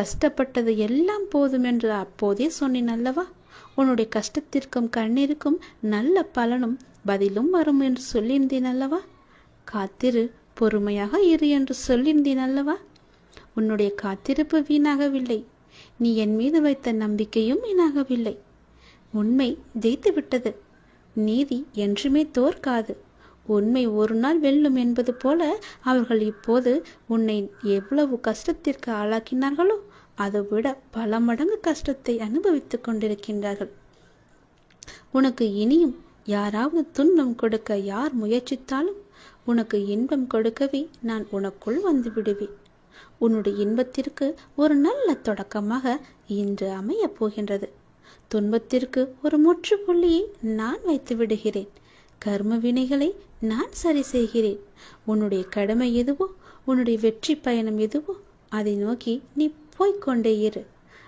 கஷ்டப்பட்டது எல்லாம் போதும் என்று அப்போதே சொன்னேன் அல்லவா உன்னுடைய கஷ்டத்திற்கும் கண்ணீருக்கும் நல்ல பலனும் பதிலும் வரும் என்று சொல்லியிருந்தேன் அல்லவா காத்திரு பொறுமையாக இரு என்று சொல்லியிருந்தேன் அல்லவா உன்னுடைய காத்திருப்பு வீணாகவில்லை. நீ என் மீது வைத்த நம்பிக்கையும் வீணாகவில்லை. உண்மை ஜெயித்து விட்டது நீதி என்றுமே தோற்காது. உண்மை ஒரு நாள் வெல்லும் என்பது போல அவர்கள் இப்போது உன்னை எவ்வளவு கஷ்டத்திற்கு ஆளாக்கினார்களோ அதைவிட பல மடங்கு கஷ்டத்தை அனுபவித்துக் கொண்டிருக்கின்றார்கள். உனக்கு இனியும் யாராவது துன்பம் கொடுக்க யார் முயற்சித்தாலும் உனக்கு இன்பம் கொடுக்கவே நான் உனக்குள் வந்து விடுவேன். உன்னுடைய இன்பத்திற்கு ஒரு நல்ல தொடக்கமாக இன்று அமையப் போகின்றது. துன்பத்திற்கு ஒரு முற்றுப்புள்ளியை நான் வைத்து விடுகிறேன். கர்ம வினைகளை நான் சரி செய்கிறேன். உன்னுடைய கடமை எதுவோ உன்னுடைய வெற்றி பயணம் எதுவோ அதை நோக்கி நீ போய்கொண்டே இரு.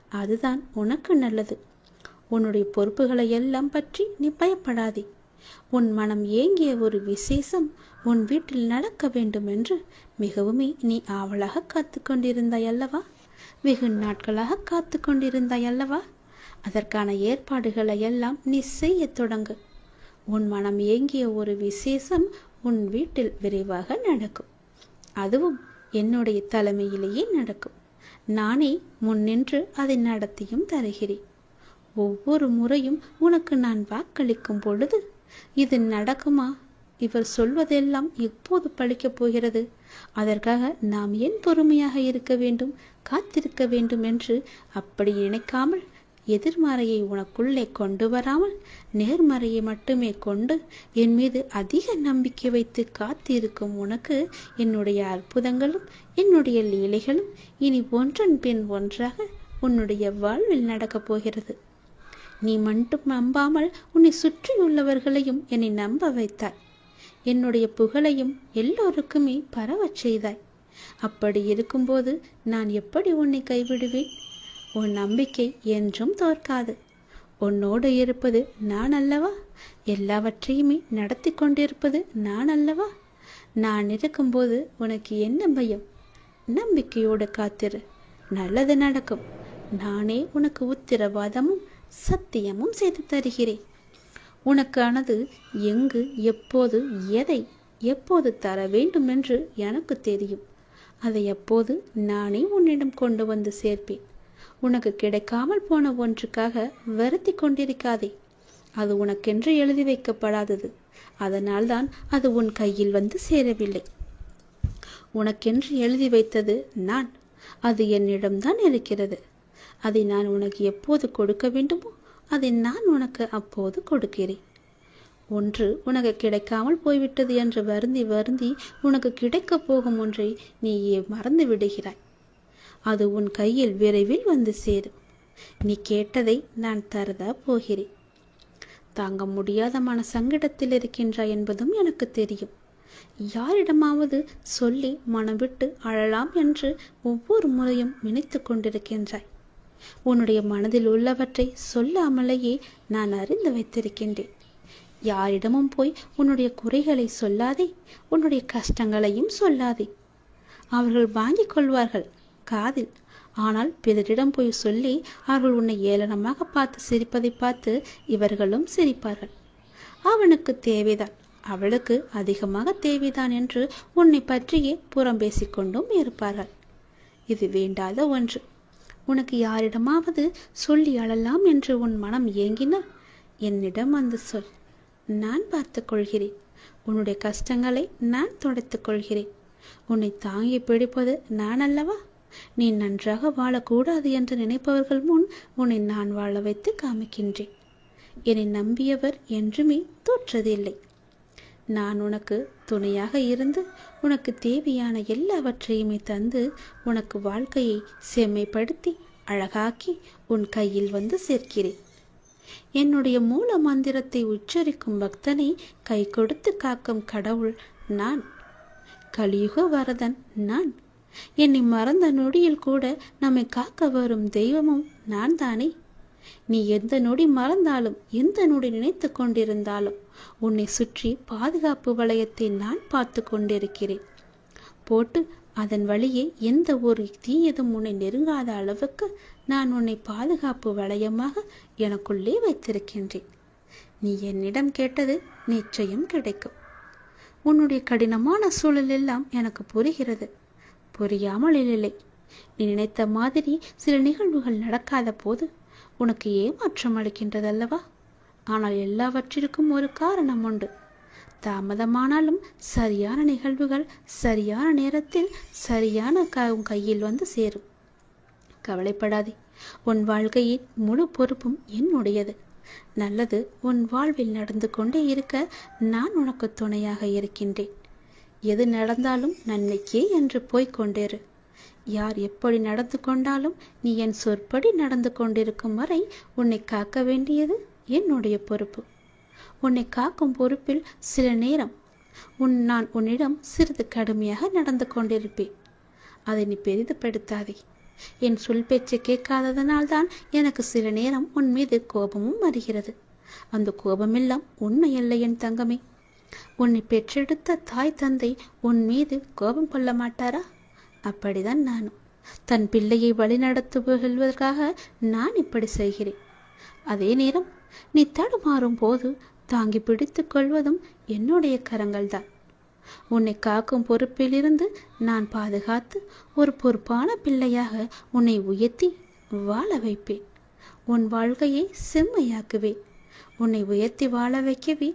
அதுதான் உனக்கு நல்லது. உன்னுடைய பொறுப்புகளை எல்லாம் பற்றி நீ பயப்படாதே. உன் மனம் ஏங்கிய ஒரு விசேஷம் உன் வீட்டில் நடக்க வேண்டும் என்று மிகவுமே நீ ஆவலாக காத்து கொண்டிருந்தாய் அல்லவா? வெகு நாட்களாக காத்து கொண்டிருந்தாய் அல்லவா? அதற்கான ஏற்பாடுகளை எல்லாம் நீ செய்ய தொடங்கு. உன் மனம் ஏங்கிய ஒரு விசேஷம் உன் வீட்டில் விரைவாக நடக்கும். அதுவும் என்னுடைய தலைமையிலேயே நடக்கும். நானே முன்னின்று அதை நடத்தியும் தருகிறேன். ஒவ்வொரு முறையும் உனக்கு நான் வாக்களிக்கும் பொழுது இது நடக்குமா? இவர் சொல்வதெல்லாம் எப்போது பழிக்கப் போகிறது? அதற்காக நாம் ஏன் பொறுமையாக இருக்க வேண்டும் காத்திருக்க வேண்டும் என்று அப்படி நினைக்காமல் எதிர்மறையை உனக்குள்ளே கொண்டு வராமல் நேர்மறையை மட்டுமே கொண்டு என் மீது அதிக நம்பிக்கை வைத்து காத்திருக்கும் உனக்கு என்னுடைய அற்புதங்களும் என்னுடைய லீலைகளும் இனி ஒன்றன் பின் ஒன்றாக உன்னுடைய வாழ்வில் நடக்கப் போகிறது. நீ மட்டும் நம்பாமல் உன்னை சுற்றியுள்ளவர்களையும் என்னை நம்ப வைத்தாய். என்னுடைய புகழையும் எல்லோருக்குமே பரவச் செய்தாய். அப்படி இருக்கும்போது நான் எப்படி உன்னை கைவிடுவேன்? உன் நம்பிக்கை என்றும் தோற்காது. உன்னோடு இருப்பது நான் அல்லவா? எல்லாவற்றையுமே நடத்தி கொண்டிருப்பது நான் அல்லவா? நான் இருக்கும்போது உனக்கு என்ன பயம்? நம்பிக்கையோடு காத்திரு. நல்லது நடக்கும். நானே உனக்கு உத்திரவாதமும் சத்தியமும் செய்து தருகிறேன். உனக்கானது எங்கு எப்போது எதை எப்போது தர வேண்டும் என்று எனக்கு தெரியும். அதை எப்போது நானே உன்னிடம் கொண்டு வந்து சேர்ப்பேன். உனக்கு கிடைக்காமல் போன ஒன்றுக்காக வருத்தி கொண்டிருக்காதே. அது உனக்கென்று எழுதி வைக்கப்படாதது. அதனால்தான் அது உன் கையில் வந்து சேரவில்லை. உனக்கென்று எழுதி வைத்தது நான். அது என்னிடம்தான் இருக்கிறது. அதை நான் உனக்கு எப்போது கொடுக்க வேண்டுமோ அதை நான் உனக்கு அப்போது கொடுக்கிறேன். ஒன்று உனக்கு கிடைக்காமல் போய்விட்டது என்று வருந்தி வருந்தி உனக்கு கிடைக்கப் போகும் ஒன்றை நீ மறந்து விடுகிறாய். அது உன் கையில் விரைவில் வந்து சேரும். நீ கேட்டதை நான் தரதா போகிறேன். தாங்க முடியாத மன சங்கடத்தில் இருக்கின்றாய் என்பதும் எனக்கு தெரியும். யாரிடமாவது சொல்லி மனம் விட்டு அழலாம் என்று ஒவ்வொரு முறையும் நினைத்து கொண்டிருக்கின்றாய். உன்னுடைய மனதில் உள்ளவற்றை சொல்லாமலேயே நான் அறிந்து வைத்திருக்கின்றேன். யாரிடமும் போய் உன்னுடைய குறைகளை சொல்லாதே உன்னுடைய கஷ்டங்களையும் சொல்லாதே. அவர்கள் வாங்கிக் கொள்வார்கள் காதில். ஆனால் பிறரிடம் போய் சொல்லி அவர்கள் உன்னை ஏளனமாக பார்த்து சிரிப்பதை பார்த்து இவர்களும் சிரிப்பார்கள். அவனுக்கு தேவைதான். அவளுக்கு அதிகமாக தேவைதான் என்று உன்னை பற்றியே புறம் பேசிக்கொண்டும் இருப்பார்கள். இது வேண்டாத ஒன்று. உனக்கு யாரிடமாவது சொல்லி அழலாம் என்று உன் மனம் ஏங்கினால் என்னிடம் வந்து சொல். நான் பார்த்து கொள்கிறேன். உன்னுடைய கஷ்டங்களை நான் தொடைத்துக் கொள்கிறேன். உன்னை தாங்கி பிடிப்பது நான் அல்லவா? நீ நன்றாக வாழக்கூடாது என்று நினைப்பவர்கள் முன் உன்னை நான் வாழ வைத்து காமிக்கின்றேன். என்னை நம்பியவர் என்றுமே தோற்றதில்லை. நான் உனக்கு துணையாக இருந்து உனக்கு தேவையான எல்லாவற்றையுமே தந்து உனக்கு வாழ்க்கையை செம்மைப்படுத்தி அழகாக்கி உன் கையில் வந்து சேர்க்கிறேன். என்னுடைய மூல மந்திரத்தை உச்சரிக்கும் பக்தனை கை கொடுத்து காக்கும் கடவுள் நான். கலியுக வரதன் நான். என்னை மறந்த நொடியில் கூட நம்மை காக்க வரும் தெய்வமும் நான் தானே? நீ எந்த நொடி மறந்தாலும் எந்த நொடி நினைத்து கொண்டிருந்தாலும் உன்னை சுற்றி பாதுகாப்பு வளையத்தை நான் பார்த்து கொண்டிருக்கிறேன். போட்டு அதன் வழியே எந்த ஒரு தீயதும் உன்னை நெருங்காத அளவுக்கு நான் உன்னை பாதுகாப்பு வளையமாக எனக்குள்ளே வைத்திருக்கின்றேன். நீ என்னிடம் கேட்டது நிச்சயம் கிடைக்கும். உன்னுடைய கடினமான சூழல் எல்லாம் எனக்கு புரிகிறது. புரியாமல் இல்லை நீ நினைத்த மாதிரி சில நிகழ்வுகள் நடக்காத போது உனக்கு ஏமாற்றம் அளிக்கின்றதல்லவா? ஆனால் எல்லாவற்றிற்கும் ஒரு காரணம் உண்டு. தாமதமானாலும் சரியான நிகழ்வுகள் சரியான நேரத்தில் சரியான க உன் கையில் வந்து சேரும். கவலைப்படாதே. உன் வாழ்க்கையின் முழு பொறுப்பும் என்னுடையது. நல்லது உன் வாழ்வில் நடந்து கொண்டே இருக்க நான் உனக்கு துணையாக இருக்கின்றேன். எது நடந்தாலும் நன்மைக்கே என்று போய்க் யார் எப்படி நடந்து கொண்டாலும் நீ என் சொற்படி நடந்து கொண்டிருக்கும் வரை உன்னை காக்க வேண்டியது என்னுடைய பொறுப்பு. உன்னை காக்கும் பொறுப்பில் சில நேரம் உன் நான் உன்னிடம் சிறிது கடுமையாக நடந்து கொண்டிருப்பேன். அதை நீ பெரிதுபடுத்தாதே. என் சொல் பேச்சை கேட்காததனால்தான் எனக்கு சில நேரம் உன் மீது கோபமும் வருகிறது. அந்த கோபமெல்லாம் உண்மையல்ல என் தங்கமே. உன்னை பெற்றெடுத்த தாய் தந்தை உன் மீது கோபம் கொள்ள மாட்டாரா? அப்படிதான் நானும். தன் பிள்ளையை வழிநடத்துவதற்காக நான் இப்படி செய்கிறேன். அதே நேரம் நீ தடுமாறும் போது தாங்கி பிடித்துக் கொள்வதும் என்னுடைய கரங்கள்தான். உன்னை காக்கும் பொறுப்பிலிருந்து நான் பாதுகாத்து ஒரு பொறுப்பான பிள்ளையாக உன்னை உயர்த்தி வாழ வைப்பேன். உன் வாழ்க்கையை செம்மையாக்குவேன். உன்னை உயர்த்தி வாழ வைக்கவே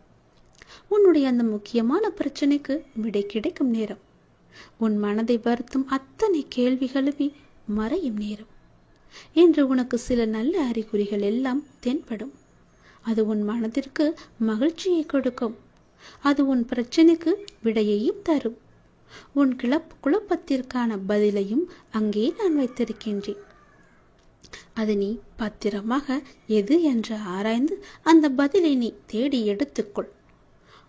உன்னுடைய அந்த முக்கியமான பிரச்சனைக்கு விடை கிடைக்கும் நேரம். உன் மனதை வருத்தும் அத்தனை கேள்விகளுமே மறையும் நேரம். என்று உனக்கு சில நல்ல அறிகுறிகள் எல்லாம் தென்படும். அது உன் மனதிற்கு மகிழ்ச்சியை கொடுக்கும். அது உன் பிரச்சனைக்கு விடையையும் தரும். உன் கிளப் குழப்பத்திற்கான பதிலையும் அங்கே நான் வைத்திருக்கின்றேன். அது நீ பத்திரமாக எது என்று ஆராய்ந்து அந்த பதிலை நீ தேடி எடுத்துக்கொள்.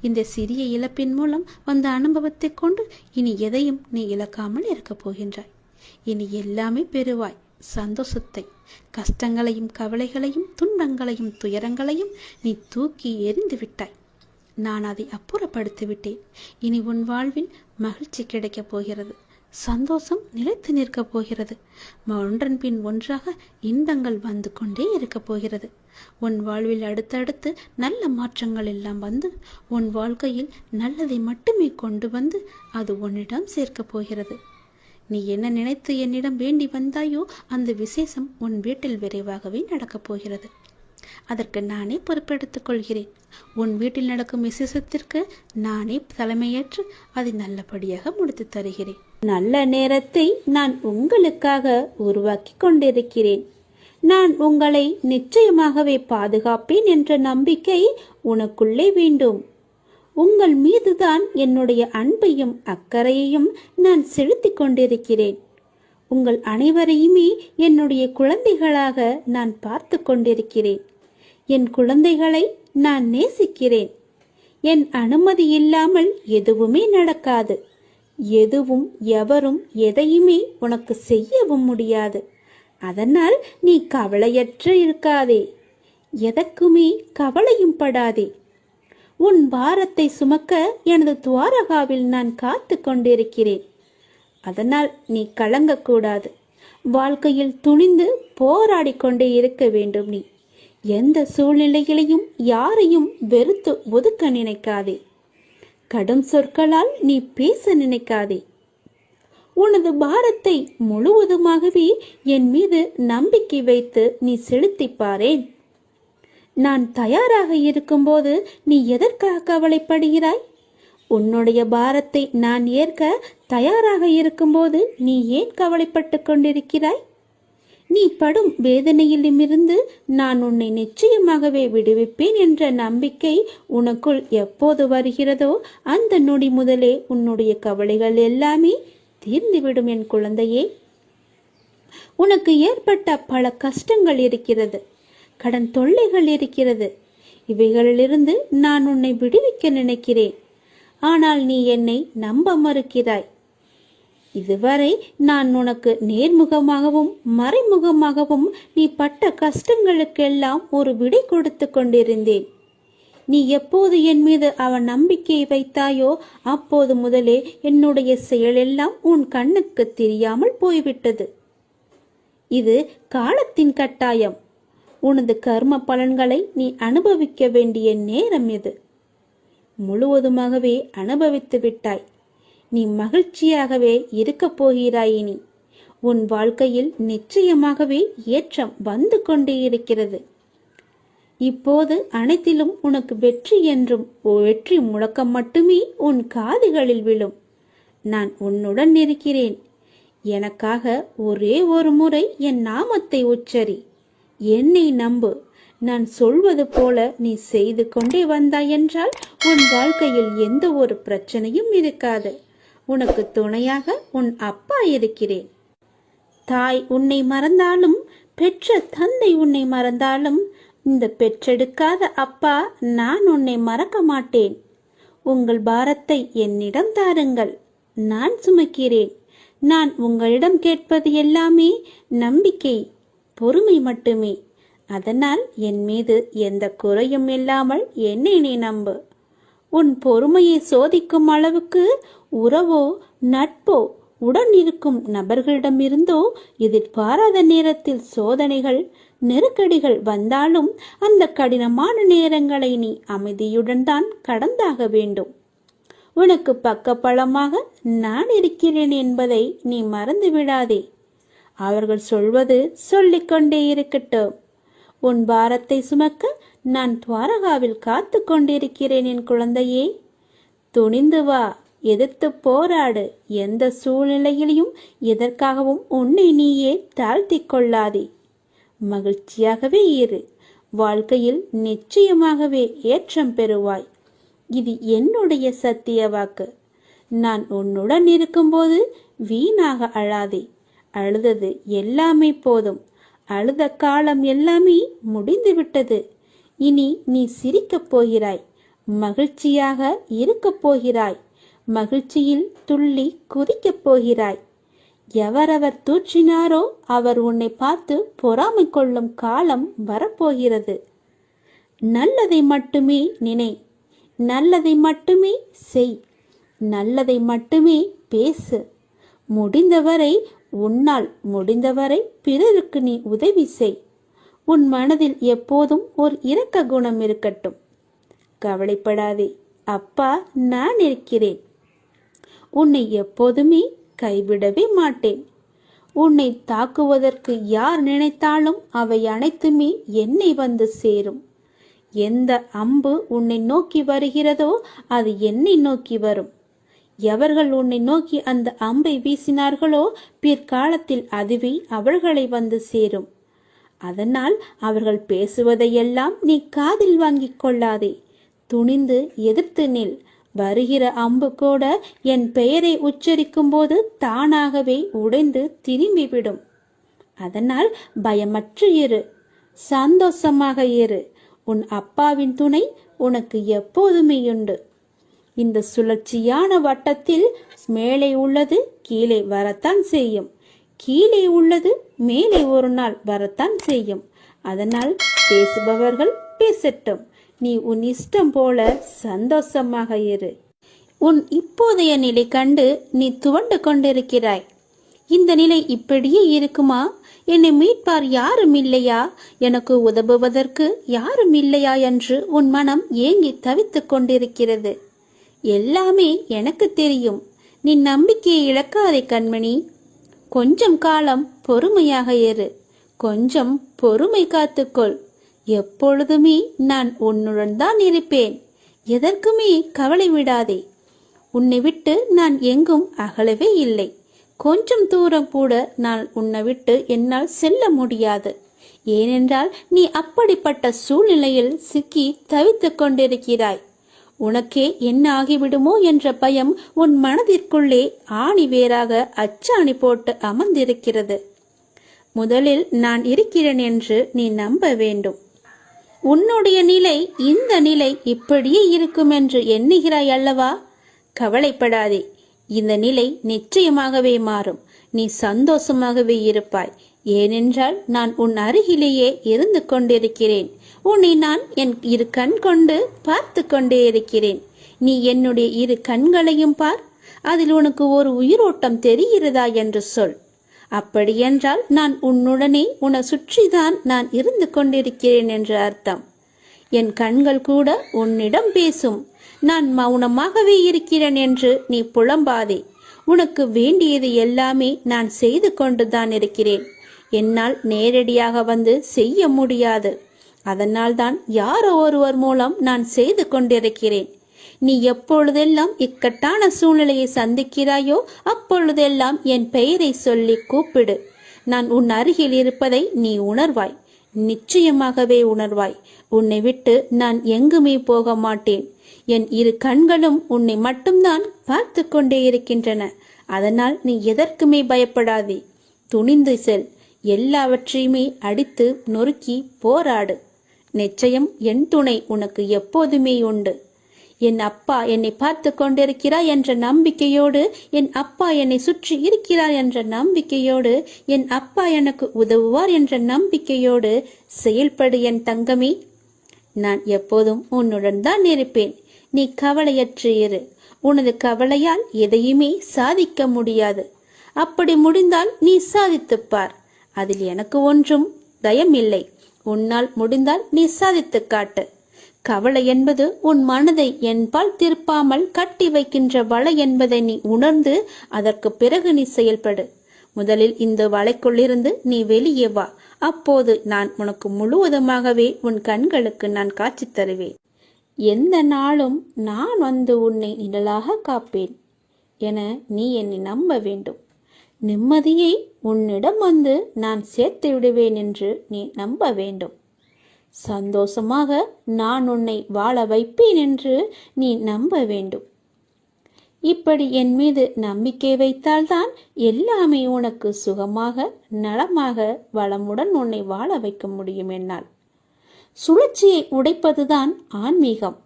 இந்த சிறிய இழப்பின் மூலம் வந்த அனுபவத்தை கொண்டு இனி எதையும் நீ இழக்காமல் இருக்கப் போகின்றாய். இனி எல்லாமே பெறுவாய். சந்தோஷத்தை கஷ்டங்களையும் கவலைகளையும் துன்பங்களையும் துயரங்களையும் நீ தூக்கி எறிந்து விட்டாய். நான் அதை அப்புறப்படுத்தி விட்டேன். இனி உன் வாழ்வில் மகிழ்ச்சி கிடைக்கப் போகிறது. சந்தோஷம் நிலைத்து நிற்கப் போகிறது. ஒன்றன் பின் ஒன்றாக இன்பங்கள் வந்து கொண்டே இருக்கப் போகிறது. உன் வாழ்வில் அடுத்தடுத்து நல்ல மாற்றங்கள் எல்லாம் வந்து உன் வாழ்க்கையில் நல்லதை மட்டுமே கொண்டு வந்து அது உன்னிடம் சேர்க்கப் போகிறது. நீ என்ன நினைத்து என்னிடம் வேண்டி வந்தாயோ அந்த விசேஷம் உன் வீட்டில் விரைவாகவே நடக்கப் போகிறது. அதற்கு நானே பொறுப்பெடுத்துக் கொள்கிறேன். உன் வீட்டில் நடக்கும் விசேஷத்திற்கு நானே தலைமையேற்று அதை நல்லபடியாக முடித்து தருகிறேன். நல்ல நேரத்தை நான் உங்களுக்காக உருவாக்கி கொண்டிருக்கிறேன். நான் உங்களை நிச்சயமாகவே பாதுகாப்பேன் என்ற நம்பிக்கை உனக்குள்ளே வேண்டும். உங்கள் மீதுதான் என்னுடைய அன்பையும் அக்கறையையும் நான் செலுத்திக் கொண்டிருக்கிறேன். உங்கள் அனைவரையுமே என்னுடைய குழந்தைகளாக நான் பார்த்து கொண்டிருக்கிறேன். என் குழந்தைகளை நான் நேசிக்கிறேன். என் அனுமதி இல்லாமல் எதுவுமே நடக்காது. எதுவும் எவரும் எதையுமே உனக்கு செய்யவும் முடியாது. அதனால் நீ கவலையற்று இருக்காதே. எதற்குமே கவலையும் படாதே. உன் பாரத்தை சுமக்க எனது துவாரகாவில் நான் காத்து கொண்டிருக்கிறேன். அதனால் நீ கலங்கக்கூடாது. வாழ்க்கையில் துணிந்து போராடி கொண்டே இருக்க வேண்டும் நீ. எந்த சூழ்நிலைகளையும் யாரையும் வெறுத்து ஒதுக்க நினைக்காதே. கடும் சொற்களால் நீ பேச நினைக்காதே. உனது பாரத்தை முழுவதுமாகவே என் மீது நம்பிக்கை வைத்து நீ செலுத்திப் பாரேன் நான் தயாராக இருக்கும்போது நீ எதற்காக கவலைப்படுகிறாய்? உன்னுடைய பாரத்தை நான் ஏற்க தயாராக இருக்கும்போது நீ ஏன் கவலைப்பட்டு கொண்டிருக்கிறாய்? நீ படும் வேதனையிலுமிருந்து நான் உன்னை நிச்சயமாகவே விடுவிப்பேன் என்ற நம்பிக்கை உனக்குள் எப்போது வருகிறதோ அந்த நொடி முதலே உன்னுடைய கவலைகள் எல்லாமே தீர்ந்துவிடும் என் குழந்தையே. உனக்கு ஏற்பட்ட பல கஷ்டங்கள் இருக்கிறது. கடன் தொல்லைகள் இருக்கிறது. இவைகளிலிருந்து நான் உன்னை விடுவிக்க நினைக்கிறேன். ஆனால் நீ என்னை நம்ப மறுக்கிறாய். இதுவரை நான் உனக்கு நேர்முகமாகவும் மறைமுகமாகவும் நீ பட்ட கஷ்டங்களுக்கெல்லாம் ஒரு விடை கொடுத்து கொண்டிருந்தேன். நீ எப்போது என் மீது அவன் நம்பிக்கையை வைத்தாயோ அப்போது முதலே என்னுடைய செயலெல்லாம் உன் கண்ணுக்கு தெரியாமல் போய்விட்டது. இது காலத்தின் கட்டாயம். உனது கர்ம பலன்களை நீ அனுபவிக்க வேண்டிய நேரம் இது. முழுவதுமாகவே அனுபவித்து விட்டாய். நீ மகிழ்ச்சியாகவே இருக்கப் போகிறாயினி உன் வாழ்க்கையில் நிச்சயமாகவே ஏற்றம் வந்து கொண்டே இருக்கிறது. இப்போது அனைத்திலும் உனக்கு வெற்றி என்றும் வெற்றி முழக்கம் மட்டுமே உன் காதுகளில் விழும். நான் உன்னுடன் இருக்கிறேன். எனக்காக ஒரே ஒரு முறை என் நாமத்தை உச்சரி. என்னை நம்பு. நான் சொல்வது போல நீ செய்து கொண்டே வந்தாய் என்றால் உன் வாழ்க்கையில் எந்த ஒரு பிரச்சனையும் இருக்காது. உனக்கு துணையாக உன் அப்பா இருக்கிறேன். தாய் உன்னை மறந்தாலும் பெற்ற தந்தை உன்னை மறந்தாலும் இந்த பெற்றெடுக்காத அப்பா நான் உன்னை மறக்க மாட்டேன். உங்கள் பாரத்தை என்னிடம் தாருங்கள். நான் சுமக்கிறேன். நான் உங்களிடம் கேட்பது எல்லாமே நம்பிக்கை பொறுமை மட்டுமே. அதனால் என் மீது எந்த குறையும் இல்லாமல் என்னை நீ நம்பு. உன் பொறுமையை சோதிக்கும் அளவுக்கு உறவோ நட்போ உடன் இருக்கும் நபர்களிடமிருந்தோ எதிர்பாராத நேரத்தில் சோதனைகள் நெருக்கடிகள் வந்தாலும் அந்த கடினமான நேரங்களை நீ அமைதியுடன் தான் கடந்தாக வேண்டும். உனக்கு பக்கபலமாக நான் இருக்கிறேன் என்பதை நீ மறந்து விடாதே. அவர்கள் சொல்வது சொல்லிக்கொண்டே இருக்கட்டும். உன் பாரத்தை சுமக்க நான் துவாரகாவில் காத்து கொண்டிருக்கிறேன் என் குழந்தையே. துணிந்து வா. எதிர்த்து போராடு. எந்த சூழ்நிலையிலையும் எதற்காகவும் உன்னை நீயே தாழ்த்தி கொள்ளாதே. மகிழ்ச்சியாகவே இரு. வாழ்க்கையில் நிச்சயமாகவே ஏற்றம் பெறுவாய். இது என்னுடைய சத்திய வாக்கு. நான் உன்னுடன் இருக்கும்போது வீணாக அழாதே. அழுதது எல்லாமே போதும். அழுத காலம் எல்லாமே முடிந்து விட்டது இனி நீ சிரிக்கப் போகிறாய். மகிழ்ச்சியாக இருக்கப் போகிறாய். மகிழ்ச்சியில் துள்ளி குதிக்கப் போகிறாய். எவரவர் தூற்றினாரோ அவர் உன்னை பார்த்து பொறாமை கொள்ளும் காலம் வரப்போகிறது. நல்லதை மட்டுமே நினை. நல்லதை மட்டுமே செய். நல்லதை மட்டுமே பேசு. முடிந்தவரை உன்னால் முடிந்தவரை பிறருக்கு நீ உதவி செய். உன் மனதில் எப்போதும் ஒரு இரக்க குணம் இருக்கட்டும். கவலைப்படாதே. அப்பா நான் இருக்கிறேன். உன்னை எப்போதுமே கைவிடவே மாட்டேன். உன்னை தாக்குவதற்கு யார் நினைத்தாலும் அவை அனைத்துமே என்னை வந்து சேரும். எந்த அம்பு உன்னை நோக்கி வருகிறதோ அது என்னை நோக்கி வரும். எவர்கள் உன்னை நோக்கி அந்த அம்பை வீசினார்களோ பிற்காலத்தில் அதுவே அவர்களை வந்து சேரும். அதனால் அவர்கள் பேசுவதையெல்லாம் நீ காதில் வாங்கிக் கொள்ளாதே. துணிந்து எதிர்த்து நில். வருகிற அம்பு கூட என் பெயரை உச்சரிக்கும் போது தானாகவே உடைந்து திரும்பிவிடும். அதனால் பயமற்று இரு. சந்தோஷமாக இரு. உன் அப்பாவின் துணை உனக்கு எப்போதுமே உண்டு. இந்த சுழற்சியான வட்டத்தில் மேலே உள்ளது கீழே வரத்தான் செய்யும். கீழே உள்ளது மேலே ஒரு நாள் வரத்தான் செய்யும். அதனால் பேசுபவர்கள் பேசட்டும். நீ உன் இஷ்டம் போல சந்தோஷமாக இரு. உன் இப்போதைய நிலை கண்டு நீ துவண்டு கொண்டிருக்கிறாய். இந்த நிலை இப்படியே இருக்குமா? என்னை மீட்பார் யாரும் இல்லையா? எனக்கு உதவுவதற்கு யாரும் இல்லையா என்று உன் மனம் ஏங்கி தவித்துக் கொண்டிருக்கிறது. எல்லாமே எனக்கு தெரியும். நீ நம்பிக்கையை இழக்காதே கண்மணி. கொஞ்சம் காலம் பொறுமையாக இரு. கொஞ்சம் பொறுமை காத்துக்கொள். எப்பொழுதுமே நான் உன்னுடன் தான் இருப்பேன். எதற்குமே கவலை விடாதே. உன்னை விட்டு நான் எங்கும் அகலவே இல்லை. கொஞ்சம் தூரம் கூட நான் உன்னை விட்டு என்னால் செல்ல முடியாது. ஏனென்றால் நீ அப்படிப்பட்ட சூழ்நிலையில் சிக்கி தவித்துக் கொண்டிருக்கிறாய். உனக்கே என்ன ஆகிவிடுமோ என்ற பயம் உன் மனதிற்குள்ளே ஆணி வேறாக அச்சாணி போட்டு அமர்ந்திருக்கிறது. முதலில் நான் இருக்கிறேன் என்று நீ நம்ப வேண்டும். உன்னுடைய நிலை இந்த நிலை இப்படியே இருக்கும் என்று எண்ணுகிறாய் அல்லவா? கவலைப்படாதே. இந்த நிலை நிச்சயமாகவே மாறும். நீ சந்தோஷமாகவே இருப்பாய். ஏனென்றால் நான் உன் அருகிலேயே இருந்து கொண்டிருக்கிறேன். உன்னை நான் என் இரு கண் கொண்டு பார்த்து கொண்டே இருக்கிறேன். நீ என்னுடைய இரு கண்களையும் பார். அதில் உனக்கு ஒரு உயிரோட்டம் தெரிகிறதா என்று சொல். அப்படியென்றால் நான் உன்னுடனே உன்னை சுற்றிதான் நான் இருந்து கொண்டிருக்கிறேன் என்று அர்த்தம். என் கண்கள் கூட உன்னிடம் பேசும். நான் மௌனமாகவே இருக்கிறேன் என்று நீ புலம்பாதே. உனக்கு வேண்டியது எல்லாமே நான் செய்து கொண்டுதான் இருக்கிறேன். என்னால் நேரடியாக வந்து செய்ய முடியாது. அதனால்தான் யாரோ ஒருவர் மூலம் நான் செய்து கொண்டிருக்கிறேன். நீ எப்பொழுதெல்லாம் இக்கட்டான சூழ்நிலையை சந்திக்கிறாயோ அப்பொழுதெல்லாம் என் பெயரை சொல்லி கூப்பிடு. நான் உன் அருகில் இருப்பதை நீ உணர்வாய். நிச்சயமாகவே உணர்வாய். உன்னை விட்டு நான் எங்குமே போக மாட்டேன். என் இரு கண்களும் உன்னை மட்டும்தான் பார்த்து கொண்டே இருக்கின்றன. அதனால் நீ எதற்குமே பயப்படாதே. துணிந்து செல். எல்லாவற்றையுமே அடித்து நொறுக்கி போராடு. நிச்சயம் என் துணை உனக்கு எப்போதுமே உண்டு. என் அப்பா என்னை பார்த்து கொண்டிருக்கிறார் என்ற நம்பிக்கையோடு என் அப்பா என்னை சுற்றி இருக்கிறார் என்ற நம்பிக்கையோடு என் அப்பா எனக்கு உதவுவார் என்ற நம்பிக்கையோடு செயல்படு என் தங்கமி. நான் எப்போதும் உன்னுடன் தான் இருப்பேன். நீ கவலையற்று இரு. உனது கவலையால் எதையுமே சாதிக்க முடியாது. அப்படி முடிந்தால் நீ சாதித்துப்பார். அதில் எனக்கு ஒன்றும் தயமில்லை. உன்னால் முடிந்தால் நீ சாதித்துக் காட்டு. கவலை என்பது உன் மனதை என்பால் திருப்பாமல் கட்டி வைக்கின்ற வலை என்பதை நீ உணர்ந்து அதற்கு பிறகு நீ செயல்படு. முதலில் இந்த வலைக்குள்ளிருந்து நீ வெளியே வா. அப்போது நான் உனக்கு முழுவதுமாகவே உன் கண்களுக்கு நான் காட்சி தருவேன். எந்த நாளும் நான் வந்து உன்னை நிழலாக காப்பேன் என நீ என்னை நம்ப வேண்டும். நிம்மதியை உன்னிடம் வந்து நான் சேர்த்து விடுவேன் என்று நீ நம்ப வேண்டும். சந்தோஷமாக நான் உன்னை வாழ வைப்பேன் என்று நீ நம்ப வேண்டும். இப்படி என் மீது நம்பிக்கை வைத்தால்தான் எல்லாமே உனக்கு சுகமாக நலமாக வளமுடன் உன்னை வாழ வைக்க முடியும் என்னால். சுழற்சியை உடைப்பதுதான் ஆன்மீகம்.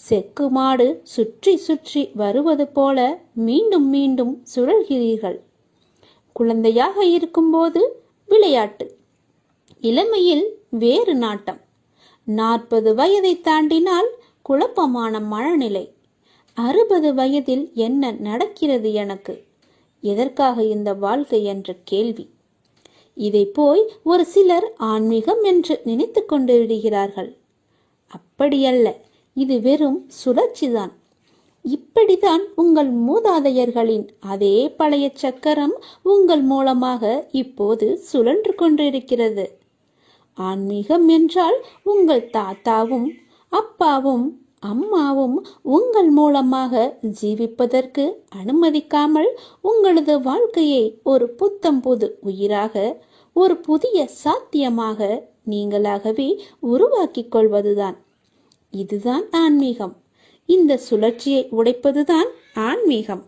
செக்கு மாடு சுற்றி சுற்றி வருவது போல மீண்டும் மீண்டும் சுழல்கிறீர்கள். குழந்தையாக இருக்கும்போது விளையாட்டு. இளமையில் வேறு நாட்டம். நாற்பது வயதை தாண்டினால் குழப்பமான மனநிலை. அறுபது வயதில் என்ன நடக்கிறது எனக்கு? எதற்காக இந்த வாழ்க்கை என்ற கேள்வி. இதை போய் ஒரு சிலர் ஆன்மீகம் என்று நினைத்து கொண்டு விடுகிறார்கள். அப்படியல்ல இது வெறும் சுழற்சிதான். இப்படிதான் உங்கள் மூதாதையர்களின் அதே பழைய சக்கரம் உங்கள் மூலமாக இப்போது சுழன்று கொண்டிருக்கிறது. ஆன்மீகம் என்றால் உங்கள் தாத்தாவும் அப்பாவும் அம்மாவும் உங்கள் மூலமாக ஜீவிப்பதற்கு அனுமதிக்காமல் உங்களது வாழ்க்கையை ஒரு புத்தம் புது உயிராக ஒரு புதிய சாத்தியமாக நீங்களாகவே உருவாக்கிக் கொள்வதுதான். இதுதான் ஆன்மீகம். இந்த சுழற்சியை உடைப்பதுதான் ஆன்மீகம்.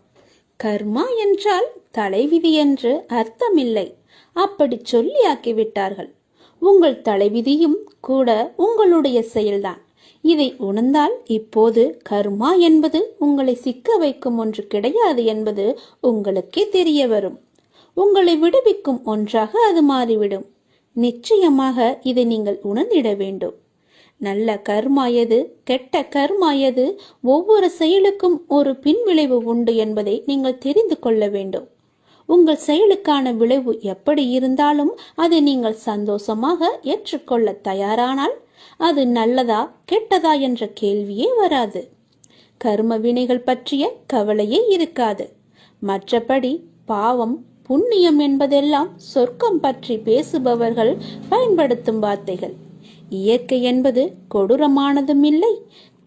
கர்மா என்றால் தலைவிதி என்று அர்த்தமில்லை. அப்படி சொல்லியாக்கிவிட்டார்கள். உங்கள் தலைவிதியும் கூட உங்களுடைய செயல்தான். இதை உணர்ந்தால் இப்போது கர்மா என்பது உங்களை சிக்க வைக்கும் ஒன்று கிடையாது என்பது உங்களுக்கே தெரிய வரும். உங்களை விடுவிக்கும் ஒன்றாக அது மாறிவிடும். நிச்சயமாக இதை நீங்கள் உணர்ந்திட வேண்டும். நல்ல கர்மா எது கெட்ட கர்மா எது ஒவ்வொரு செயலுக்கும் ஒரு பின்விளைவு உண்டு என்பதை நீங்கள் தெரிந்து கொள்ள வேண்டும். உங்கள் செயலுக்கான விளைவு எப்படி இருந்தாலும் அதை நீங்கள் சந்தோஷமாக ஏற்றுக்கொள்ள தயாரானால் அது நல்லதா கெட்டதா என்ற கேள்வியே வராது. கர்ம வினைகள் பற்றிய கவலையே இருக்காது. மற்றபடி பாவம் புண்ணியம் என்பதெல்லாம் சொர்க்கம் பற்றி பேசுபவர்கள் பயன்படுத்தும் வார்த்தைகள். இயற்கை என்பது கொடூரமானதும் இல்லை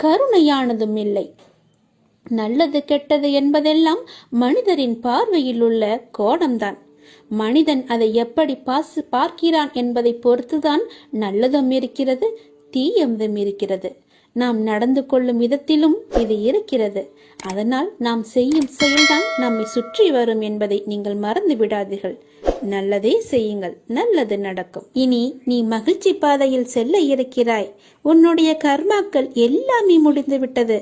கருணையானதும் இல்லை. நல்லது கெட்டது என்பதெல்லாம் மனிதரின் பார்வையில் உள்ள கோணம்தான். மனிதன் அதை எப்படி பாசு பார்க்கிறான் என்பதை பொறுத்துதான் நல்லதும் இருக்கிறது தீயதும் இருக்கிறது. நாம் நடந்து கொள்ளும் விதத்திலும் இது இருக்கிறது. அதனால் நாம் செய்யும் செயல்தான் நம்மை சுற்றி வரும் என்பதை நீங்கள் மறந்து விடாதீர்கள். நல்லதே செய்யுங்கள் நல்லது நடக்கும். இனி நீ மகிழ்ச்சி பாதையில் செல்ல இருக்கிறாய். உன்னுடைய கர்மாக்கள் எல்லாமே முடிந்து விட்டது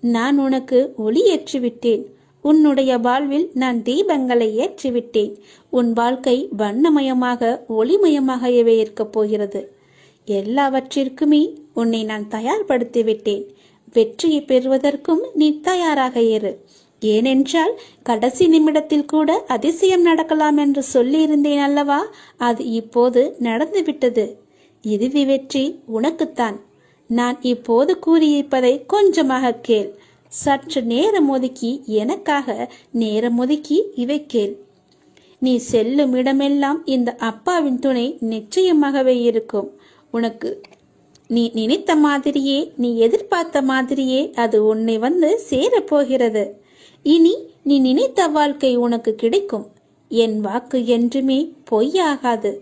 நான் உனக்கு ஒளி ஏற்றிவிட்டேன். உன்னுடைய வாழ்வில் நான் தீபங்களை ஏற்றிவிட்டேன். உன் வாழ்க்கை வண்ணமயமாக ஒளிமயமாகவே இருக்கப் போகிறது? எல்லாவற்றிற்குமே உன்னை நான் தயார்படுத்தி விட்டேன் வெற்றியை பெறுவதற்கும் நீ தயாராக இரு. ஏனென்றால் கடைசி நிமிடத்தில் கூட அதிசயம் நடக்கலாம் என்று சொல்லியிருந்தேன் அல்லவா? அது இப்போது நடந்துவிட்டது. இறுதி வெற்றி உனக்குத்தான். நான் இப்போது கூறியிருப்பதை கொஞ்சமாக கேள். சற்று நேரம் ஒதுக்கி எனக்காக நேரம் ஒதுக்கி இவை கேள். நீ செல்லும் இடமெல்லாம் இந்த அப்பாவின் துணை நிச்சயமாகவே இருக்கும். உனக்கு நீ நினைத்த மாதிரியே நீ எதிர்பார்த்த மாதிரியே அது உன்னை வந்து சேரப்போகிறது. இனி நீ நினைத்த வாழ்க்கை உனக்கு கிடைக்கும். என் வாக்கு என்றுமே பொய்யாகாது.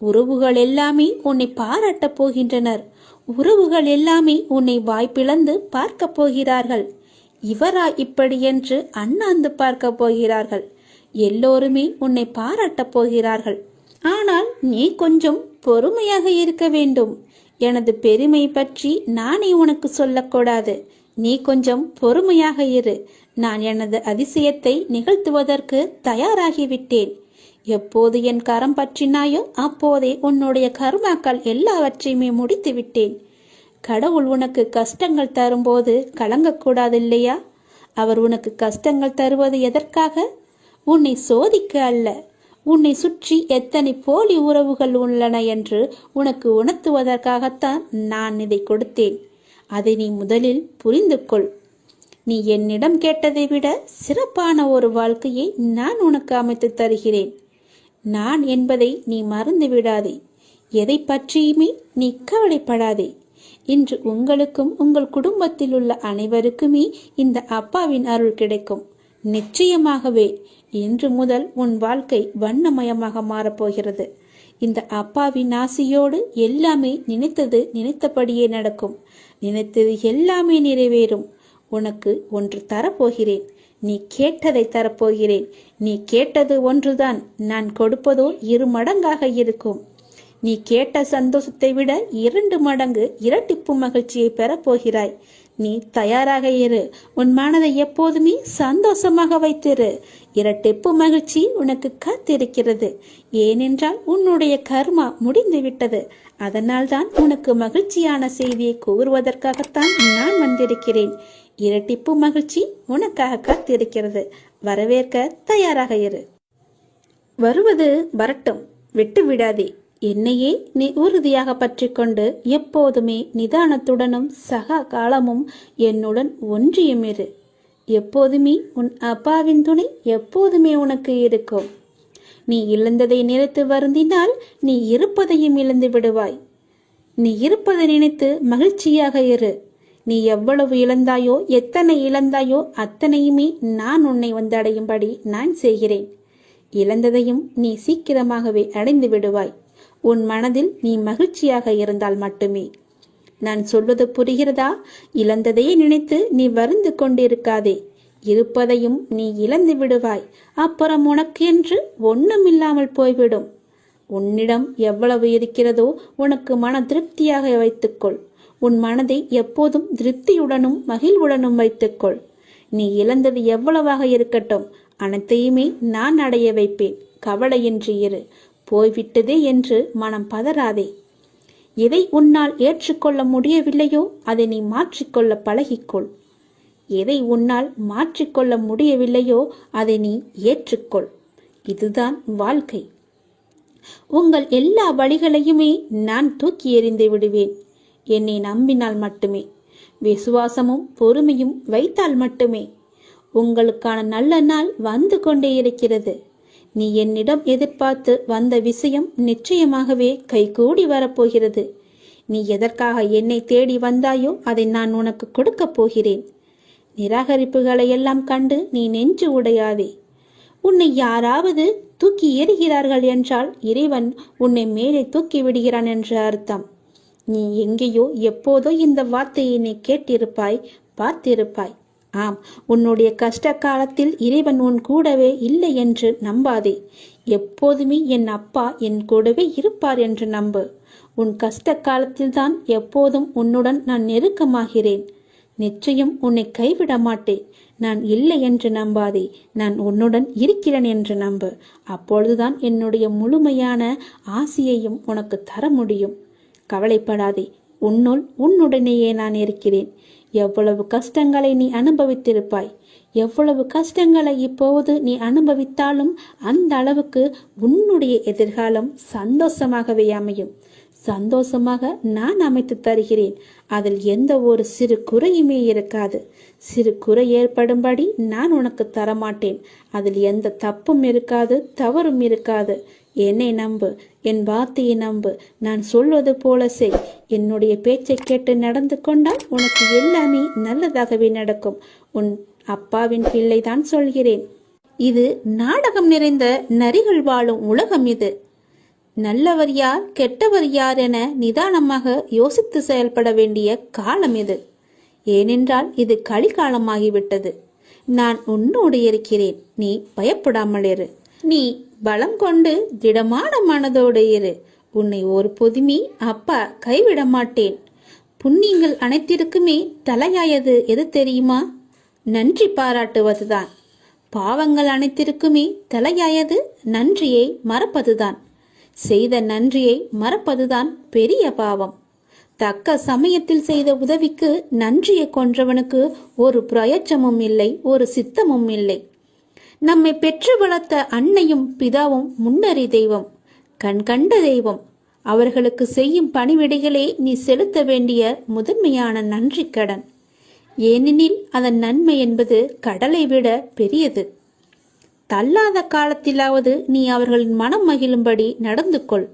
உறவுகள் எல்லாமே உன்னை பாராட்டப் போகின்றனர். உறவுகள் எல்லாமே உன்னை வாய்ப்பிழந்து பார்க்கப் போகிறார்கள். இவரா இப்படி என்று அண்ணாந்து பார்க்க போகிறார்கள். எல்லோருமே உன்னை பாராட்டப் போகிறார்கள். ஆனால் நீ கொஞ்சம் பொறுமையாக இருக்க வேண்டும். எனது பெருமை பற்றி நானே உனக்கு சொல்லக்கூடாது. நீ கொஞ்சம் பொறுமையாக இரு. நான் எனது அதிசயத்தை நிகழ்த்துவதற்கு தயாராகிவிட்டேன். எப்போது என் கரம் பற்றினாயோ அப்போதே உன்னுடைய கர்மாக்கள் எல்லாவற்றையுமே முடித்து விட்டேன் கடவுள் உனக்கு கஷ்டங்கள் தரும்போது கலங்கக்கூடாது இல்லையா அவர் உனக்கு கஷ்டங்கள் தருவது எதற்காக? உன்னை சோதிக்க அல்ல. உன்னை சுற்றி எத்தனை போலி உறவுகள் உள்ளன என்று உனக்கு உணர்த்துவதற்காகத்தான் நான் இதை கொடுத்தேன். அதை நீ முதலில் புரிந்து கொள் நீ என்னிடம் கேட்டதை விட சிறப்பான ஒரு வாழ்க்கையை நான் உனக்கு அமைத்து தருகிறேன். நான் என்பதை நீ மறந்து விடாதே. எதை பற்றியுமே நீ கவலைப்படாதே. இன்று உங்களுக்கும் உங்கள் குடும்பத்தில் உள்ள அனைவருக்குமே இந்த அப்பாவின் அருள் கிடைக்கும். நிச்சயமாகவே இன்று முதல் உன் வாழ்க்கை வண்ணமயமாக மாறப்போகிறது. இந்த அப்பாவின் ஆசையோடு எல்லாமே நினைத்தது நினைத்தபடியே நடக்கும். நினைத்தது எல்லாமே நிறைவேறும். உனக்கு ஒன்று தரப்போகிறேன். நீ கேட்டதை தரப்போகிறேன். நீ கேட்டது ஒன்றுதான். நான் கொடுப்பதோ இரு மடங்காக இருக்கும். நீ கேட்ட சந்தோஷத்தை விட இரண்டு மடங்கு இரட்டிப்பு மகிழ்ச்சியை பெறப்போகிறாய். நீ தயாராக இரு. உன் மனதை எப்போதுமே சந்தோஷமாக வைத்திரு. இரட்டிப்பு மகிழ்ச்சி உனக்கு காத்திருக்கிறது. ஏனென்றால் உன்னுடைய கர்மா முடிந்து விட்டது அதனால்தான் உனக்கு மகிழ்ச்சியான செய்தியை கூறுவதற்காகத்தான் நான் வந்திருக்கிறேன். இரட்டிப்பு மகிழ்ச்சி உனக்காக காத்திருக்கிறது. வரவேற்க தயாராக இரு. வருவது வரட்டும். விட்டு விடாதே. என்னையே நீ உறுதியாக பற்றிக்கொண்டு எப்போதுமே நிதானத்துடனும் சக காலமும் என்னுடன் ஒன்றியுமிரு. எப்போதுமே உன் அப்பாவின் துணை எப்போதுமே உனக்கு இருக்கும். நீ இழந்ததை நினைத்து வருந்தினால் நீ இருப்பதையும் இழந்து விடுவாய். நீ இருப்பதை நினைத்து மகிழ்ச்சியாக இரு. நீ எவ்வளவு இழந்தாயோ எத்தனை இழந்தாயோ அத்தனையுமே நான் உன்னை வந்தடையும்படி நான் செய்கிறேன். இழந்ததையும் நீ சீக்கிரமாகவே அடைந்து விடுவாய். உன் மனதில் நீ மகிழ்ச்சியாக இருந்தால் மட்டுமே. நான் சொல்வது புரிகிறதா? இழந்ததையே நினைத்து நீ வருந்து கொண்டிருக்காதே. இருப்பதையும் நீ இழந்து விடுவாய். அப்புறம் உனக்கு என்று இல்லாமல் போய்விடும். உன்னிடம் எவ்வளவு இருக்கிறதோ உனக்கு மன திருப்தியாக வைத்துக்கொள். உன் மனதை எப்போதும் திருப்தியுடனும் மகிழ்வுடனும் வைத்துக்கொள். நீ இழந்தது எவ்வளவாக இருக்கட்டும் அனைத்தையுமே நான் அடைய வைப்பேன். கவலையின்றி இரு. போய்விட்டதே என்று மனம் பதறாதே. எதை உன்னால் ஏற்றுக்கொள்ள முடியவில்லையோ அதை நீ மாற்றிக்கொள்ள பழகிக்கொள். எதை உன்னால் மாற்றிக்கொள்ள முடியவில்லையோ அதை நீ ஏற்றுக்கொள். இதுதான் வாழ்க்கை. உங்கள் எல்லா வழிகளையுமே நான் தூக்கி எறிந்து விடுவேன். என்னை நம்பினால் மட்டுமே விசுவாசமும் பொறுமையும் வைத்தால் மட்டுமே. உங்களுக்கான நல்ல நாள் வந்து கொண்டே இருக்கிறது. நீ என்னிடம் எதிர்பார்த்து வந்த விஷயம் நிச்சயமாகவே கைகூடி வரப்போகிறது. நீ எதற்காக என்னை தேடி வந்தாயோ அதை நான் உனக்கு கொடுக்கப் போகிறேன். நிராகரிப்புகளை எல்லாம் கண்டு நீ நெஞ்சு உடையாதே. உன்னை யாராவது தூக்கி எறிகிறார்கள் என்றால் இறைவன் உன்னை மேலே தூக்கி விடுகிறான் என்று அர்த்தம். நீ எங்கேயோ எப்போதோ இந்த வார்த்தையை நீ கேட்டிருப்பாய் பார்த்திருப்பாய். ஆம் உன்னுடைய கஷ்ட காலத்தில் இறைவன் உன் கூடவே இல்லை என்று நம்பாதே. எப்போதுமே என் அப்பா என் கூடவே இருப்பார் என்று நம்பு. உன் கஷ்ட காலத்தில்தான் எப்போதும் உன்னுடன் நான் நெருக்கமாகிறேன். நிச்சயம் உன்னை கைவிட மாட்டேன் நான் இல்லை என்று நம்பாதே. நான் உன்னுடன் இருக்கிறேன் என்று நம்பு. அப்பொழுதுதான் என்னுடைய முழுமையான ஆசியையும் உனக்கு தர முடியும். கவலைப்படாதே. உன்னுள் உன்னுடனேயே நான் இருக்கிறேன். எவ்வளவு கஷ்டங்களை நீ அனுபவித்திருப்பாய்? எவ்வளவு கஷ்டங்களை இப்போது நீ அனுபவித்தாலும் அந்த அளவுக்கு உன்னுடைய எதிர்காலம் சந்தோஷமாகவே அமையும். சந்தோஷமாக நான் அமைத்து தருகிறேன். அதில் எந்த ஒரு சிறு குறையுமே இருக்காது. சிறு குறை ஏற்படும்படி நான் உனக்கு தரமாட்டேன். அதில் எந்த தப்பும் இருக்காது தவறும் இருக்காது. என்னை நம்பு என் வார்த்தையை நம்பு. நான் சொல்வது போல செய். என்னுடைய பேச்சை கேட்டு நடந்து கொண்டால் உனக்கு எல்லாமே நல்லதாகவே நடக்கும். உன் அப்பாவின் பிள்ளைதான் சொல்கிறேன். இது நாடகம் நிறைந்த நரிகள் வாழும் உலகம் இது. நல்லவர் யார் கெட்டவர் யார் என நிதானமாக யோசித்து செயல்பட வேண்டிய காலம் இது. ஏனென்றால் இது கலிகாலமாகிவிட்டது. நான் உன்னோடு இருக்கிறேன். நீ பயப்படாமல் இரு. நீ பலம் கொண்டு திடமான மனதோடு இரு. உன்னை ஒரு பொதுமி அப்பா கைவிட மாட்டேன். புண்ணியங்கள் அனைத்திற்குமே தலையாயது எது தெரியுமா? நன்றி பாராட்டுவதுதான். பாவங்கள் அனைத்திற்குமே தலையாயது நன்றியை மறப்பதுதான். செய்த நன்றியை மறப்பதுதான் பெரிய பாவம். தக்க சமயத்தில் செய்த உதவிக்கு நன்றியை கொன்றவனுக்கு ஒரு பிரயச்சமும் இல்லை ஒரு சித்தமும் இல்லை. நம்மை பெற்று வளர்த்த அன்னையும் பிதாவும் முன்னறி தெய்வம். கண் கண்ட தெய்வம். அவர்களுக்கு செய்யும் பணிவிடைகளே நீ செலுத்த வேண்டிய முதன்மையான நன்றி கடன். ஏனெனில் அதன் நன்மை என்பது கடலை விட பெரியது. தள்ளாத காலத்திலாவது நீ அவர்களின் மனம் மகிழும்படி நடந்து கொள்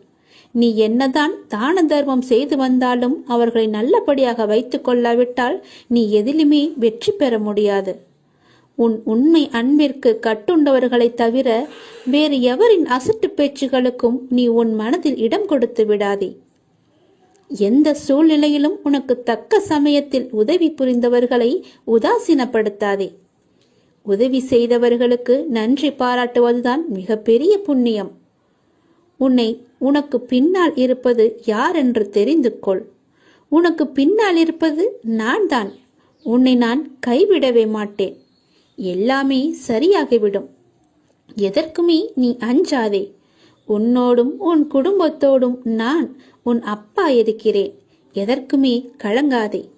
நீ என்னதான் தான தர்மம் செய்து வந்தாலும் அவர்களை நல்லபடியாக வைத்துக் கொள்ளாவிட்டால் நீ எதிலுமே வெற்றி பெற முடியாது. உன் உண்மை அன்பிற்கு கட்டுண்டவர்களைத் தவிர வேறு எவரின் அசட்டு பேச்சுகளுக்கும் நீ உன் மனதில் இடம் கொடுத்து விடாதே. எந்த சூழ்நிலையிலும் உனக்கு தக்க சமயத்தில் உதவி புரிந்தவர்களை உதாசீனப்படுத்தாதே. உதவி செய்தவர்களுக்கு நன்றி பாராட்டுவதுதான் மிகப்பெரிய புண்ணியம். உன்னை உனக்கு பின்னால் இருப்பது யார் என்று தெரிந்து கொள். உனக்கு பின்னால் இருப்பது நான் தான் உன்னை நான் கைவிடவே மாட்டேன். எல்லாமே சரியாகிவிடும். எதற்குமே நீ அஞ்சாதே. உன்னோடும் உன் குடும்பத்தோடும் நான் உன் அப்பா இருக்கிறேன். எதற்குமே கலங்காதே.